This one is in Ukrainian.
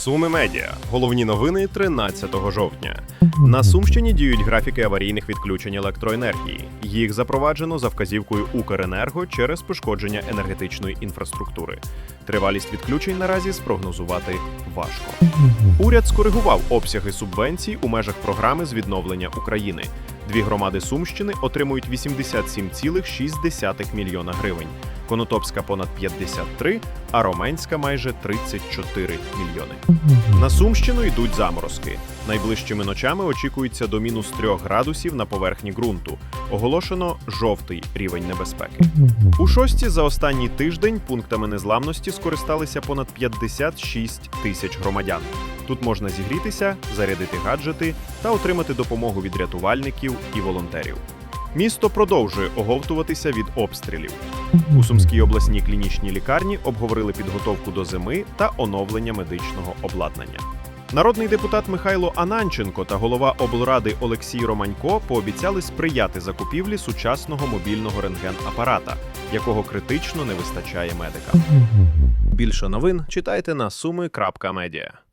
Суми медіа. Головні новини 13 жовтня. На Сумщині діють графіки аварійних відключень електроенергії. Їх запроваджено за вказівкою Укренерго через пошкодження енергетичної інфраструктури. Тривалість відключень наразі спрогнозувати важко. Уряд скоригував обсяги субвенцій у межах програми з відновлення України. Дві громади Сумщини отримують 87,6 мільйона гривень. Конотопська понад 53, а Роменська майже 34 мільйони. На Сумщину йдуть заморозки. Найближчими ночами очікується до мінус 3 градусів на поверхні ґрунту. Оголошено жовтий рівень небезпеки. У шості за останній тиждень пунктами незламності скористалися понад 56 тисяч громадян. Тут можна зігрітися, зарядити гаджети та отримати допомогу від рятувальників і волонтерів. Місто продовжує оговтуватися від обстрілів. У Сумській обласній клінічній лікарні обговорили підготовку до зими та оновлення медичного обладнання. Народний депутат Михайло Ананченко та голова облради Олексій Романько пообіцяли сприяти закупівлі сучасного мобільного рентген-апарата, якого критично не вистачає медикам. Більше новин читайте на суми.медіа.